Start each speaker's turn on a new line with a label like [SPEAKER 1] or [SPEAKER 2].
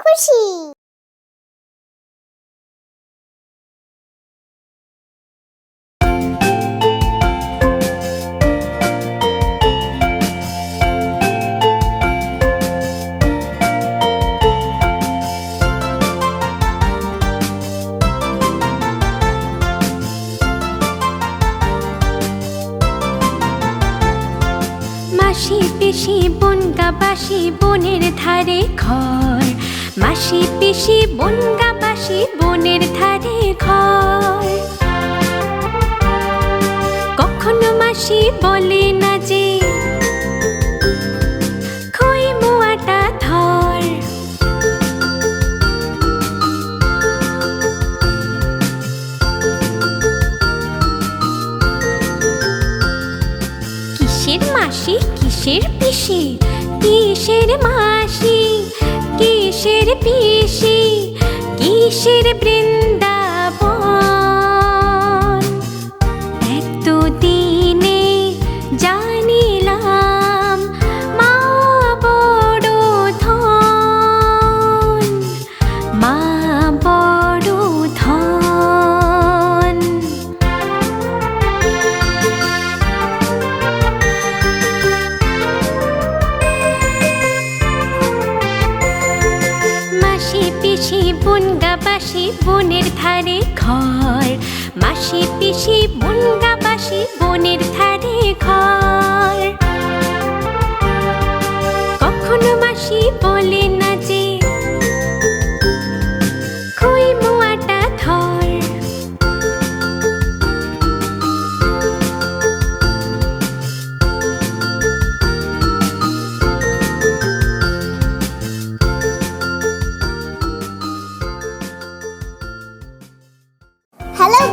[SPEAKER 1] খুশি।
[SPEAKER 2] মাসি পিসি বনগা বাসি বনের ধারে ঘর। মাসি পিসি বনগা বাসি বনের ধারে ঘর। কখনো মাসি বলে না যে মোয়াটা ধর। কিসের মাসি, কিসের পিসি, কিসের মাসি? কিসের পিসি কিসের বৃন্দাবন পিসি বনগা বাসি বনের ধারে ঘর। মাসি পিসি বনগা বাসি বনের